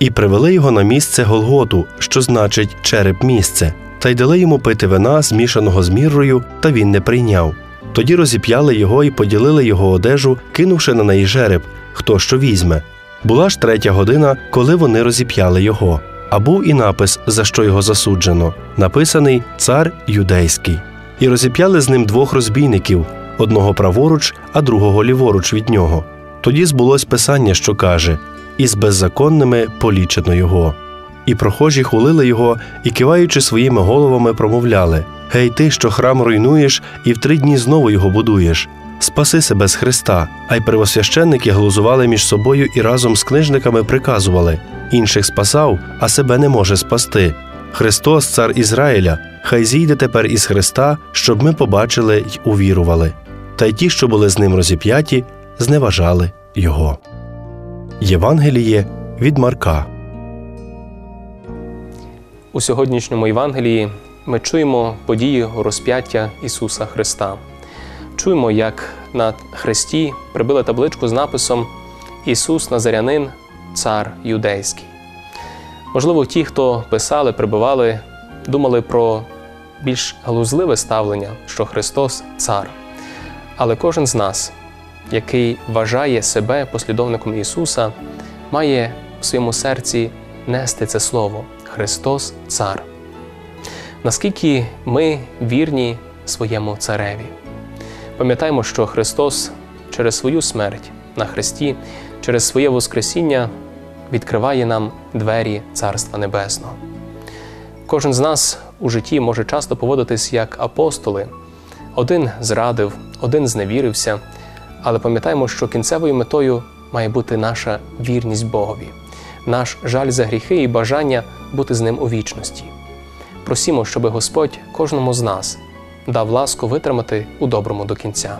і привели його на місце Голготу, що значить череп місце, та й дали йому пити вина, змішаного з міррою, та він не прийняв. Тоді розіп'яли його і поділили його одежу, кинувши на неї жереб, хто що візьме. Була ж третя година, коли вони розіп'яли його. А був і напис, за що його засуджено, написаний Цар Юдейський. І розіп'яли з ним двох розбійників одного праворуч, а другого ліворуч від нього. Тоді збулось писання, що каже: І з беззаконними полічено його. І прохожі хулили його і, киваючи своїми головами, промовляли: Гей, ти, що храм руйнуєш, і в три дні знову його будуєш. Спаси себе з Христа, а й первосвященники глузували між собою і разом з книжниками приказували інших спасав, а себе не може спасти. Христос, цар Ізраїля, хай зійде тепер із Христа, щоб ми побачили й увірували. Та й ті, що були з ним розіп'яті, зневажали його. Євангеліє від Марка. У сьогоднішньому Євангелії ми чуємо подію розп'яття Ісуса Христа. Чуємо, як на хресті прибили табличку з написом Ісус Назарянин, Цар Юдейський. Можливо, ті, хто писали, прибивали, думали про більш глузливе ставлення, що Христос цар. Але кожен з нас, який вважає себе послідовником Ісуса, має в своєму серці нести це слово Христос Цар. Наскільки ми вірні своєму цареві? Пам'ятаємо, що Христос через свою смерть на Христі, через своє Воскресіння відкриває нам двері Царства Небесного. Кожен з нас у житті може часто поводитись як апостоли. Один зрадив, один зневірився, але пам'ятаємо, що кінцевою метою має бути наша вірність Богові, наш жаль за гріхи і бажання бути з ним у вічності. Просімо, щоб Господь кожному з нас дав ласку витримати у доброму до кінця.